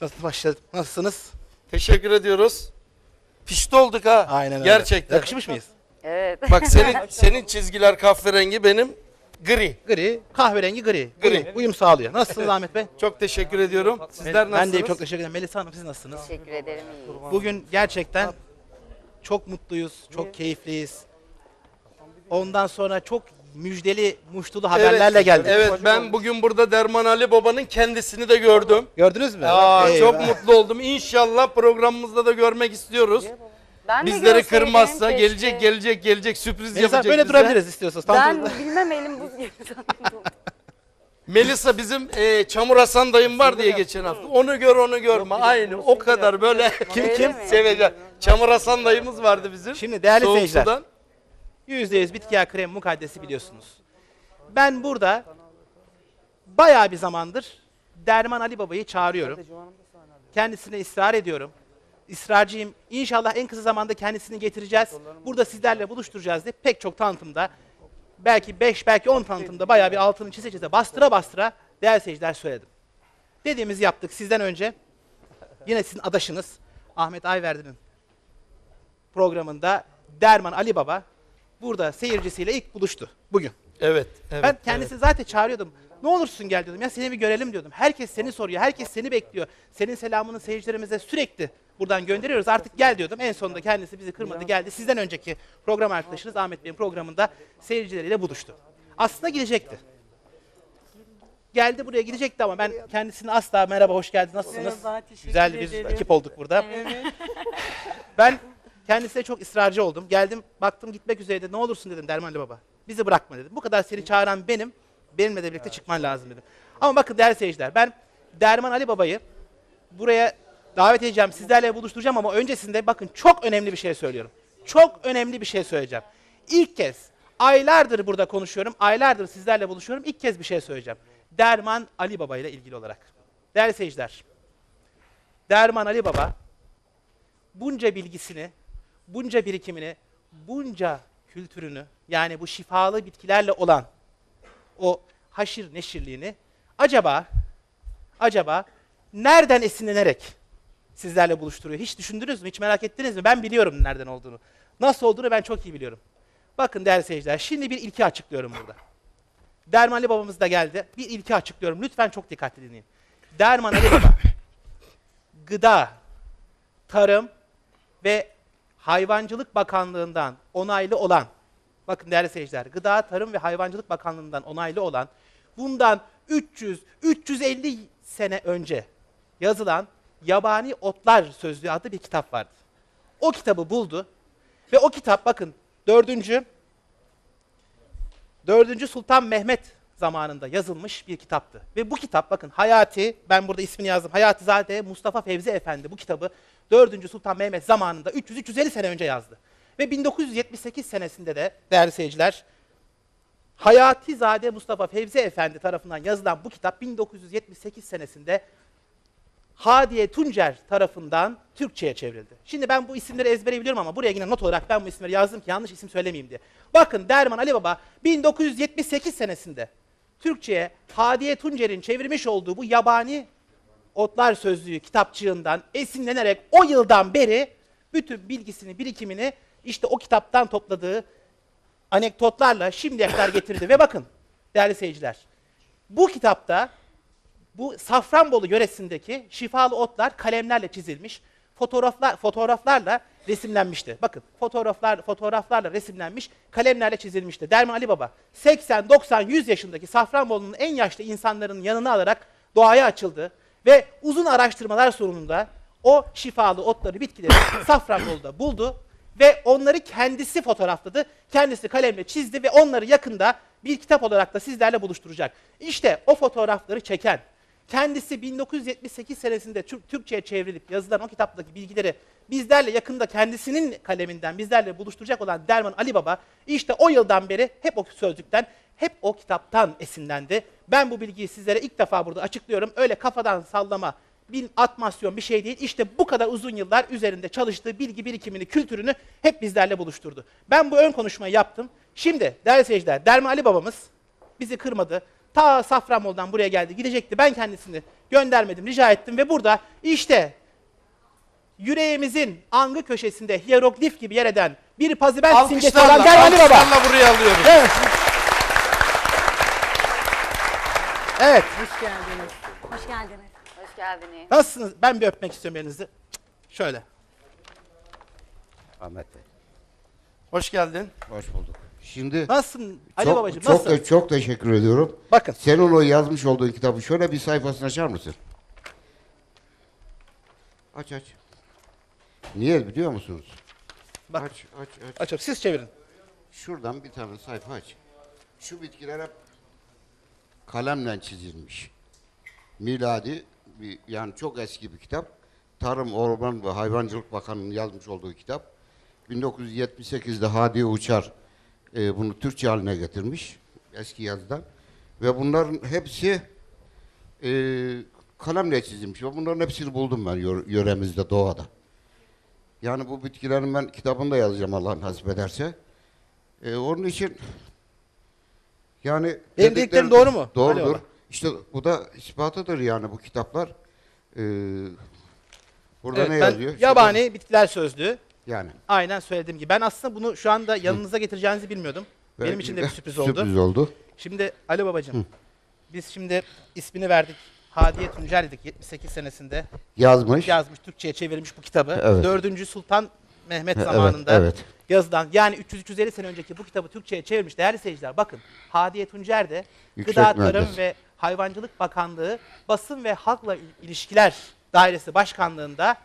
Nasıl başladık? Nasılsınız? Teşekkür ediyoruz. Pişti olduk ha. Aynen öyle. Gerçekten. Yakışmış mıyız? Evet. Bak senin senin çizgiler kahverengi benim gri. Gri, kahverengi gri. Gri. Uyum, uyum sağlıyor. Nasılsınız Ahmet Bey? Çok teşekkür ediyorum. Sizler ben nasılsınız? de çok teşekkür ederim. Melisa Hanım siz nasılsınız? Teşekkür ederim iyi. Bugün gerçekten çok mutluyuz, çok keyifliyiz. Ondan sonra çok müjdeli, muştulu haberlerle geldik. Evet ben bugün burada Derman Ali Baba'nın kendisini de gördüm. Gördünüz mü? Aa, Eyvah. çok mutlu oldum. İnşallah programımızda da görmek istiyoruz. Ben de Bizleri görseydim kırmazsa keşke. gelecek gelecek gelecek sürpriz Melisa yapacak böyle bize. durabiliriz istiyorsanız. Tam Ben tur- bilmem elim buz gibi sandım. Melisa bizim e, Çamur Hasan dayım var diye geçen hafta. Onu gör onu görme. Aynı o kadar böyle Kim kim? sevecek. Çamur Hasan dayımız vardı bizim. Şimdi değerli Soğuk seyirciler. sudan. %100 bitki yağı kremi mukaddesi biliyorsunuz. Ben burada bayağı bir zamandır Derman Ali Baba'yı çağırıyorum. Kendisine ısrar ediyorum. Israrcıyım. İnşallah en kısa zamanda kendisini getireceğiz. Burada sizlerle buluşturacağız diye pek çok tanıtımda belki 5 belki 10 tanıtımda bayağı bir altını çize çize bastıra bastıra değerli seyirciler söyledim. Dediğimizi yaptık sizden önce. Yine sizin adaşınız Ahmet Ayverdi'nin programında Derman Ali Baba burada seyircisiyle ilk buluştu bugün. Evet. evet ben kendisini zaten çağırıyordum. Ne olursun gel diyordum. Ya seni bir görelim diyordum. Herkes seni soruyor. Herkes seni bekliyor. Senin selamını seyircilerimize sürekli buradan gönderiyoruz. Artık gel diyordum. En sonunda kendisi bizi kırmadı geldi. Sizden önceki program arkadaşınız Ahmet Bey'in programında seyircileriyle buluştu. Aslında gidecekti. Geldi buraya gidecekti ama ben kendisine asla merhaba hoş geldiniz nasılsınız? Merhaba, teşekkür Güzel bir ederim. ekip olduk burada. Evet. Ben kendisine çok ısrarcı oldum. Geldim baktım gitmek üzereydi. Ne olursun dedim Dermanlı Baba. Bizi bırakma dedim. Bu kadar seni çağıran benim. Benimle de birlikte çıkman lazım dedim. Ama bakın değerli seyirciler ben Derman Ali Baba'yı buraya davet edeceğim. Sizlerle buluşturacağım ama öncesinde bakın çok önemli bir şey söylüyorum. Çok önemli bir şey söyleyeceğim. İlk kez aylardır burada konuşuyorum. Aylardır sizlerle buluşuyorum. İlk kez bir şey söyleyeceğim. Derman Ali Baba ile ilgili olarak. Değerli seyirciler. Derman Ali Baba bunca bilgisini, bunca birikimini, bunca kültürünü yani bu şifalı bitkilerle olan o haşir neşirliğini acaba acaba nereden esinlenerek sizlerle buluşturuyor? Hiç düşündünüz mü? Hiç merak ettiniz mi? Ben biliyorum nereden olduğunu. Nasıl olduğunu ben çok iyi biliyorum. Bakın değerli seyirciler, şimdi bir ilki açıklıyorum burada. Derman Ali babamız da geldi. Bir ilki açıklıyorum. Lütfen çok dikkatli dinleyin. Derman Ali Baba, gıda, tarım ve Hayvancılık Bakanlığı'ndan onaylı olan, bakın değerli seyirciler, Gıda, Tarım ve Hayvancılık Bakanlığı'ndan onaylı olan, bundan 300-350 sene önce yazılan Yabani Otlar Sözlüğü adlı bir kitap vardı. O kitabı buldu ve o kitap bakın dördüncü, dördüncü Sultan Mehmet zamanında yazılmış bir kitaptı. Ve bu kitap bakın Hayati, ben burada ismini yazdım. Hayati Zade Mustafa Fevzi Efendi bu kitabı 4. Sultan Mehmet zamanında 300-350 sene önce yazdı. Ve 1978 senesinde de değerli seyirciler Hayati Zade Mustafa Fevzi Efendi tarafından yazılan bu kitap 1978 senesinde Hadiye Tuncer tarafından Türkçe'ye çevrildi. Şimdi ben bu isimleri ezbere biliyorum ama buraya yine not olarak ben bu isimleri yazdım ki yanlış isim söylemeyeyim diye. Bakın Derman Ali Baba 1978 senesinde Türkçe'ye Hadiye Tuncer'in çevirmiş olduğu bu yabani otlar sözlüğü kitapçığından esinlenerek o yıldan beri bütün bilgisini, birikimini işte o kitaptan topladığı anekdotlarla şimdiye kadar getirdi. Ve bakın değerli seyirciler, bu kitapta bu Safranbolu yöresindeki şifalı otlar kalemlerle çizilmiş, fotoğraflar fotoğraflarla resimlenmişti. Bakın fotoğraflar fotoğraflarla resimlenmiş, kalemlerle çizilmişti. Derman Ali Baba 80, 90, 100 yaşındaki Safranbolu'nun en yaşlı insanların yanına alarak doğaya açıldı ve uzun araştırmalar sonunda o şifalı otları, bitkileri Safranbolu'da buldu ve onları kendisi fotoğrafladı. Kendisi kalemle çizdi ve onları yakında bir kitap olarak da sizlerle buluşturacak. İşte o fotoğrafları çeken, kendisi 1978 senesinde Türk, Türkçe'ye çevrilip yazılan o kitaptaki bilgileri bizlerle yakında kendisinin kaleminden bizlerle buluşturacak olan Derman Ali Baba işte o yıldan beri hep o sözlükten, hep o kitaptan esinlendi. Ben bu bilgiyi sizlere ilk defa burada açıklıyorum. Öyle kafadan sallama, bir atmasyon bir şey değil. İşte bu kadar uzun yıllar üzerinde çalıştığı bilgi birikimini, kültürünü hep bizlerle buluşturdu. Ben bu ön konuşmayı yaptım. Şimdi değerli seyirciler, Derman Ali babamız bizi kırmadı. Ta Safranbolu'dan buraya geldi. Gidecekti. Ben kendisini göndermedim. Rica ettim ve burada işte yüreğimizin angı köşesinde hieroglif gibi yer eden bir pazibel simgesi olan Alkışlarla, gel Ali Baba. alkışlarla buraya alıyoruz. Evet. Evet. Hoş geldiniz. Hoş geldiniz. Hoş geldiniz. Nasılsınız? Ben bir öpmek istiyorum elinizi. Şöyle. Ahmet Bey. Hoş geldin. Hoş bulduk. Şimdi Nasılsın Ali çok, Babacığım? çok, Nasılsın? çok teşekkür ediyorum. Bakın. Senin o yazmış olduğun kitabı şöyle bir sayfasını açar mısın? Aç aç. Niye biliyor musunuz? Bak. Aç aç aç. Açıp siz çevirin. Şuradan bir tane sayfa aç. Şu bitkiler hep kalemle çizilmiş. Miladi bir, yani çok eski bir kitap. Tarım, Orman ve Hayvancılık Bakanı'nın yazmış olduğu kitap. 1978'de Hadi Uçar e, bunu Türkçe haline getirmiş eski yazıdan. Ve bunların hepsi e, kalemle çizilmiş. Ve bunların hepsini buldum ben yö- yöremizde, doğada. Yani bu bitkilerin ben kitabını da yazacağım Allah nasip ederse. E, onun için yani Benim dediklerim doğru mu? Doğrudur. İşte bu da ispatıdır yani bu kitaplar. E, burada Evet, ne ben yazıyor? Yabani bitkiler sözlüğü. Yani. Aynen söylediğim gibi. Ben aslında bunu şu anda yanınıza getireceğinizi bilmiyordum. Benim için de bir sürpriz oldu. Sürpriz oldu. Şimdi Ali Babacığım, biz şimdi ismini verdik. Hadiye Tuncer dedik 78 senesinde. Yazmış. Yazmış, Türkçe'ye çevirmiş bu kitabı. Evet. 4. Sultan Mehmet Evet, zamanında evet. Yazılan yani 300-350 sene önceki bu kitabı Türkçe'ye çevirmiş değerli seyirciler. Bakın Hadiye Tuncer de Yüksek Gıda, Tarım mühendis. ve Hayvancılık Bakanlığı Basın ve Halkla İlişkiler Dairesi Başkanlığında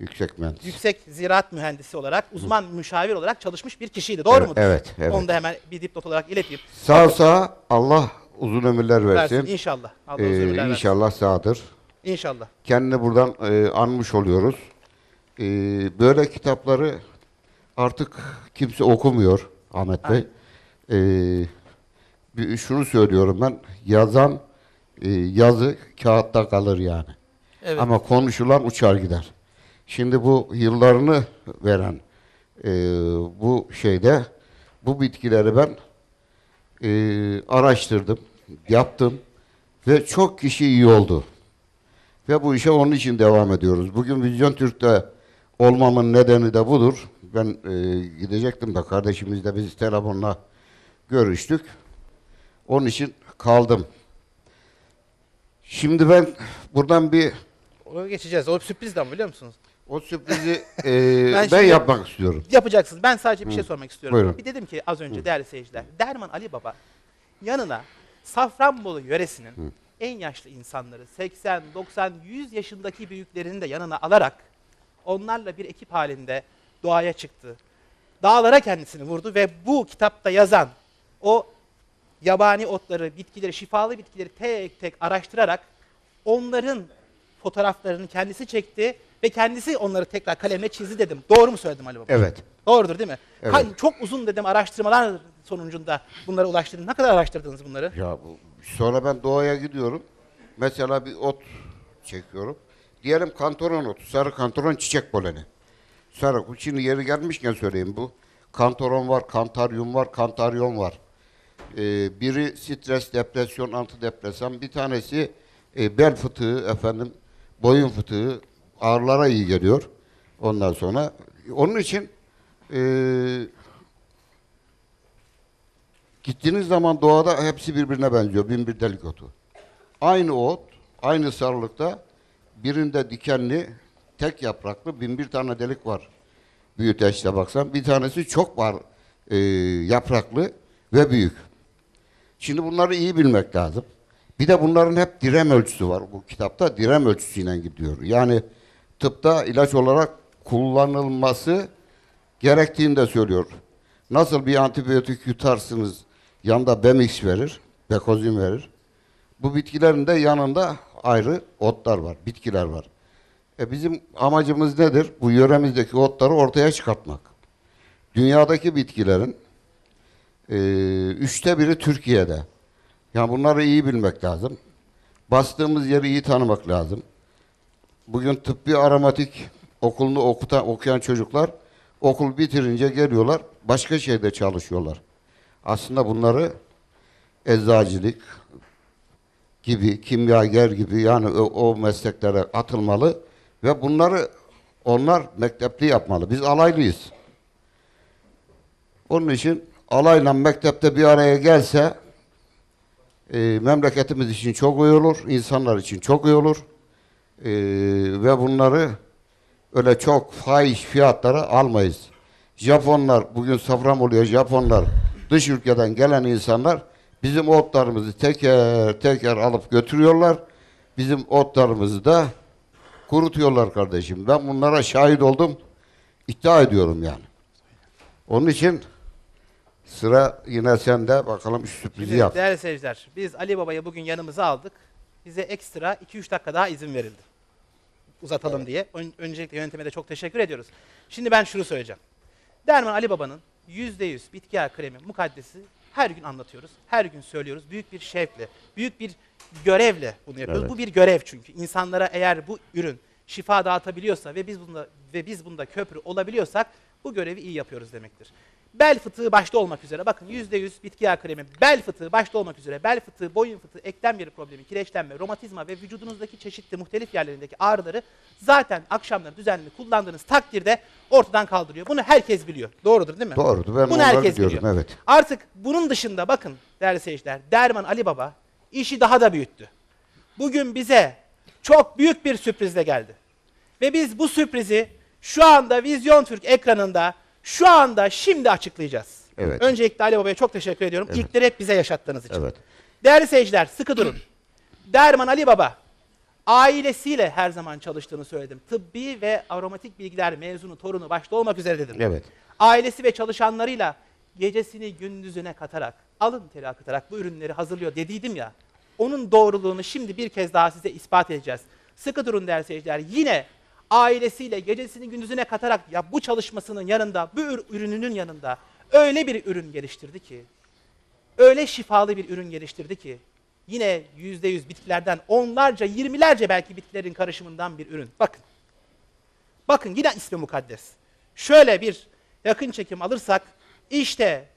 Yüksek mühendis. yüksek ziraat mühendisi olarak, uzman müşavir olarak çalışmış bir kişiydi. Doğru Evet, mudur? evet, evet. Onu da hemen bir dipnot olarak ileteyim. Sağ sağ Allah uzun ömürler versin. Versin inşallah. Allah Ee, uzun ömürler versin. inşallah sağdır. İnşallah. Kendini buradan e, anmış oluyoruz. E, böyle kitapları artık kimse okumuyor Ahmet Bey. E, bir- şunu söylüyorum ben, yazan e, yazı kağıtta kalır yani. Evet. Ama konuşulan uçar gider. Şimdi bu yıllarını veren e, bu şeyde bu bitkileri ben e, araştırdım, yaptım ve çok kişi iyi oldu. Ve bu işe onun için devam ediyoruz. Bugün Vizyon Türk'te olmamın nedeni de budur. Ben e, gidecektim de kardeşimizle biz telefonla görüştük. Onun için kaldım. Şimdi ben buradan bir Ona geçeceğiz. O sürpriz de ama biliyor musunuz? o sürprizi e, Ben ben, şimdi- yapmak istiyorum. Yapacaksınız. Ben sadece bir şey sormak istiyorum. Buyurun. Bir dedim ki az önce değerli seyirciler. Derman Ali Baba yanına Safranbolu yöresinin en yaşlı insanları 80, 90, 100 yaşındaki büyüklerini de yanına alarak onlarla bir ekip halinde doğaya çıktı. Dağlara kendisini vurdu ve bu kitapta yazan o yabani otları, bitkileri, şifalı bitkileri tek tek araştırarak onların fotoğraflarını kendisi çekti ve kendisi onları tekrar kalemle çizdi dedim. Doğru mu söyledim Ali Baba? Evet. Doğrudur değil mi? Evet. Ka- çok uzun dedim araştırmalar sonucunda bunlara ulaştırdınız. Ne kadar araştırdınız bunları? Ya bu, sonra ben doğaya gidiyorum. Mesela bir ot çekiyorum. Diyelim kantaron otu, sarı kantaron çiçek poleni. Sarı, şimdi yeri gelmişken söyleyeyim bu. Kantaron var, kantaryum var, kantaryon var. Ee, biri stres, depresyon, antidepresan. Bir tanesi e, bel fıtığı, efendim, boyun fıtığı. Ağrılara iyi geliyor. Ondan sonra. Onun için e, Gittiğiniz zaman doğada hepsi birbirine benziyor. Bin bir delik otu. Aynı ot, aynı sarılıkta birinde dikenli, tek yapraklı bin bir tane delik var. Büyüteçte baksan. Bir tanesi çok var e, yapraklı ve büyük. Şimdi bunları iyi bilmek lazım. Bir de bunların hep direm ölçüsü var bu kitapta. Direm ölçüsüyle gidiyor. Yani tıpta ilaç olarak kullanılması gerektiğini de söylüyor. Nasıl bir antibiyotik yutarsınız, yanında Bemix verir, Bekozin verir. Bu bitkilerin de yanında ayrı otlar var, bitkiler var. E bizim amacımız nedir? Bu yöremizdeki otları ortaya çıkartmak. Dünyadaki bitkilerin e, üçte biri Türkiye'de. Yani bunları iyi bilmek lazım. Bastığımız yeri iyi tanımak lazım. Bugün tıbbi aromatik okulunu okutan, okuyan çocuklar okul bitirince geliyorlar başka şeyde çalışıyorlar. Aslında bunları eczacılık gibi, kimyager gibi yani o, o mesleklere atılmalı ve bunları onlar mektepli yapmalı. Biz alaylıyız. Onun için alayla mektepte bir araya gelse e, memleketimiz için çok iyi olur, insanlar için çok iyi olur. E, ve bunları öyle çok fahiş fiyatlara almayız. Japonlar, bugün safram oluyor Japonlar, dış ülkeden gelen insanlar bizim otlarımızı teker teker alıp götürüyorlar. Bizim otlarımızı da kurutuyorlar kardeşim. Ben bunlara şahit oldum. İddia ediyorum yani. Onun için sıra yine sende. Bakalım şu sürprizi yap. değerli seyirciler, biz Ali Baba'yı bugün yanımıza aldık. Bize ekstra 2-3 dakika daha izin verildi. Uzatalım diye. Ön- öncelikle yönetime de çok teşekkür ediyoruz. Şimdi ben şunu söyleyeceğim. Derman Ali Baba'nın %100 bitki yağı kremi mukaddesi her gün anlatıyoruz. Her gün söylüyoruz. Büyük bir şevkle, büyük bir görevle bunu yapıyoruz. Evet. Bu bir görev çünkü. İnsanlara eğer bu ürün şifa dağıtabiliyorsa ve biz bunda ve biz bunda köprü olabiliyorsak bu görevi iyi yapıyoruz demektir. Bel fıtığı başta olmak üzere bakın %100 bitki yağı kremi bel fıtığı başta olmak üzere bel fıtığı, boyun fıtığı, eklem yeri problemi, kireçlenme, romatizma ve vücudunuzdaki çeşitli muhtelif yerlerindeki ağrıları zaten akşamları düzenli kullandığınız takdirde ortadan kaldırıyor. Bunu herkes biliyor. Doğrudur değil mi? Doğrudur. Ben Bunu herkes biliyorum, biliyor. evet. Artık bunun dışında bakın değerli seyirciler Derman Ali Baba işi daha da büyüttü. Bugün bize çok büyük bir sürprizle geldi. Ve biz bu sürprizi şu anda Vizyon Türk ekranında şu anda şimdi açıklayacağız. Evet. Öncelikle Ali Baba'ya çok teşekkür ediyorum. İlkleri hep bize yaşattığınız için. Evet. Değerli seyirciler sıkı durun. Derman Ali Baba ailesiyle her zaman çalıştığını söyledim. Tıbbi ve aromatik bilgiler mezunu torunu başta olmak üzere dedim. Evet. Ailesi ve çalışanlarıyla gecesini gündüzüne katarak, alın teri akıtarak bu ürünleri hazırlıyor dediydim ya. Onun doğruluğunu şimdi bir kez daha size ispat edeceğiz. Sıkı durun değerli seyirciler. Yine ailesiyle gecesini gündüzüne katarak ya bu çalışmasının yanında, bu ür- ürününün yanında öyle bir ürün geliştirdi ki, öyle şifalı bir ürün geliştirdi ki yine yüzde yüz bitkilerden onlarca, yirmilerce belki bitkilerin karışımından bir ürün. Bakın. Bakın yine ismi mukaddes. Şöyle bir yakın çekim alırsak işte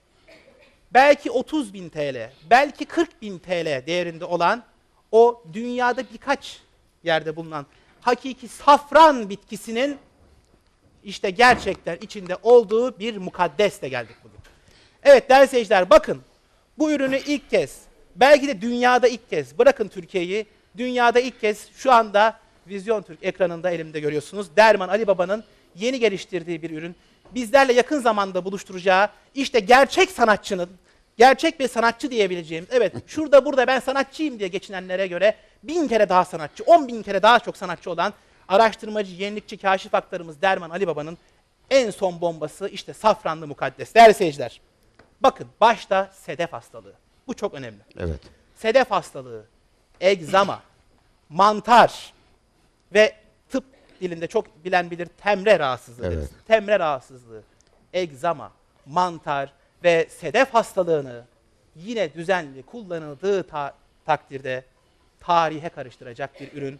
belki 30 bin TL, belki 40 bin TL değerinde olan o dünyada birkaç yerde bulunan hakiki safran bitkisinin işte gerçekten içinde olduğu bir mukaddesle geldik bugün. Evet değerli seyirciler bakın bu ürünü ilk kez belki de dünyada ilk kez bırakın Türkiye'yi dünyada ilk kez şu anda Vizyon Türk ekranında elimde görüyorsunuz. Derman Ali Baba'nın yeni geliştirdiği bir ürün. Bizlerle yakın zamanda buluşturacağı işte gerçek sanatçının gerçek bir sanatçı diyebileceğimiz evet şurada burada ben sanatçıyım diye geçinenlere göre bin kere daha sanatçı on bin kere daha çok sanatçı olan araştırmacı, yenilikçi, kaşif aktarımız Derman Ali Baba'nın en son bombası işte safranlı mukaddes. Değerli seyirciler, bakın başta sedef hastalığı. Bu çok önemli. Evet. Sedef hastalığı, egzama, mantar ve dilinde çok bilen bilir temre rahatsızlığı. Evet. deriz. Temre rahatsızlığı, egzama, mantar ve sedef hastalığını yine düzenli kullanıldığı ta- takdirde tarihe karıştıracak bir ürün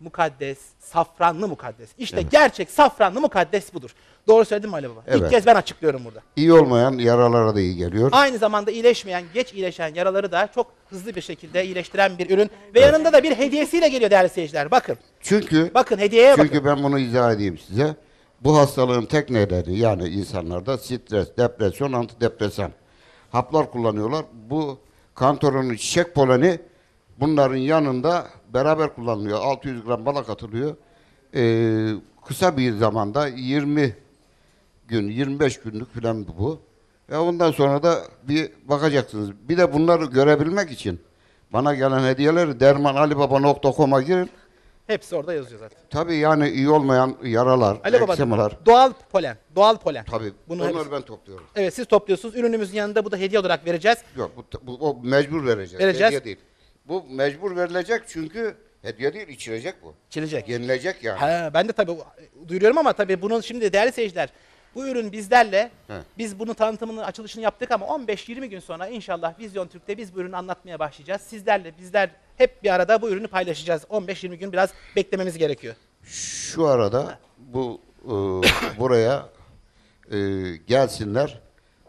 mukaddes, safranlı mukaddes. İşte gerçek safranlı mukaddes budur. Doğru söyledim mi Ali Baba? İlk Evet. kez ben açıklıyorum burada. İyi olmayan yaralara da iyi geliyor. Aynı zamanda iyileşmeyen, geç iyileşen yaraları da çok hızlı bir şekilde iyileştiren bir ürün. Ve yanında da bir hediyesiyle geliyor değerli seyirciler. Bakın, Çünkü bakın hediyeye bakın. çünkü ben bunu izah edeyim size. Bu hastalığın tek nedeni yani insanlarda stres, depresyon, antidepresan. Haplar kullanıyorlar. Bu kantorunun çiçek poleni bunların yanında beraber kullanılıyor. 600 gram bala katılıyor. Ee, kısa bir zamanda 20 gün, 25 günlük falan bu. Ve ondan sonra da bir bakacaksınız. Bir de bunları görebilmek için bana gelen hediyeleri dermanalibaba.com'a girin. Hepsi orada yazıyor zaten. Tabii yani iyi olmayan yaralar, Ali Baba, eksemalar. doğal polen, doğal polen. Tabii Bunu onları hepsi- ben topluyorum. Evet siz topluyorsunuz. Ürünümüzün yanında bu da hediye olarak vereceğiz. Yok bu, bu o mecbur vereceğiz. Vereceğiz. Hediye değil. Bu mecbur verilecek çünkü hediye değil içilecek bu. Çilecek. Yenilecek yani. Ha, ben de tabii duyuruyorum ama tabii bunun şimdi değerli seyirciler bu ürün bizlerle He. biz bunu tanıtımını açılışını yaptık ama 15-20 gün sonra inşallah Vizyon Türk'te biz bu ürünü anlatmaya başlayacağız. Sizlerle bizler hep bir arada bu ürünü paylaşacağız. 15-20 gün biraz beklememiz gerekiyor. Şu arada bu e, buraya e, gelsinler.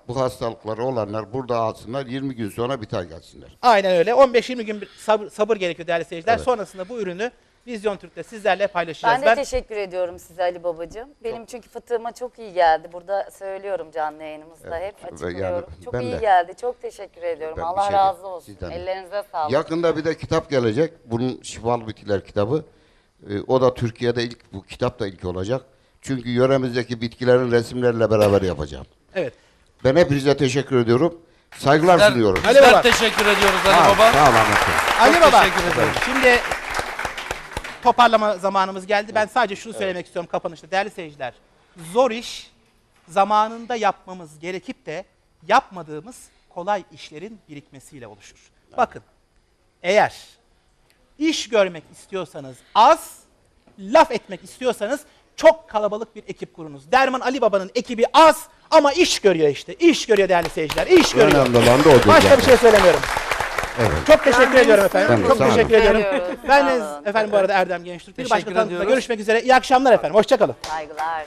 bu hastalıkları olanlar burada alsınlar 20 gün sonra biter gelsinler. Aynen öyle. 15-20 gün bir sabır, sabır gerekiyor değerli seyirciler. Evet. Sonrasında bu ürünü Vizyon Türk'te sizlerle paylaşacağız. Ben de teşekkür ediyorum size Ali babacığım. Benim çünkü fıtığıma çok iyi geldi. Burada söylüyorum canlı yayınımızda Evet, hep açıklıyorum. yani çok ben iyi de- geldi. Çok teşekkür ediyorum. Ben Allah şey razı olsun. sizden de. Ellerinize sağlık. Yakında bir de kitap gelecek. Bunun şifalı bitkiler kitabı. Ee, o da Türkiye'de ilk bu kitap da ilk olacak. Çünkü yöremizdeki bitkilerin resimleriyle beraber yapacağım. Evet. Ben hepinize teşekkür ediyorum. Saygılar Bizler, sunuyorum. Ali Baba. teşekkür ediyoruz Ali Baba. Sağ ol Ahmet Bey. Ali Baba. teşekkür ederim. Şimdi toparlama zamanımız geldi. Ben sadece şunu söylemek istiyorum kapanışta. Değerli seyirciler, zor iş zamanında yapmamız gerekip de yapmadığımız kolay işlerin birikmesiyle oluşur. Bakın, eğer iş görmek istiyorsanız az, laf etmek istiyorsanız çok kalabalık bir ekip kurunuz. Derman Ali Baba'nın ekibi az ama iş görüyor işte. İş görüyor değerli seyirciler. İş görüyor. Önemli olan da odur Başka zaten. bir şey söylemiyorum. Evet. Çok teşekkür Ben ediyorum efendim. istiyorum. Çok teşekkür ediyorum. Ben efendim bu arada Erdem Gençtürk. Bir Teşekkür başka tanıtımda görüşmek üzere. İyi akşamlar efendim. Hoşçakalın. Saygılar.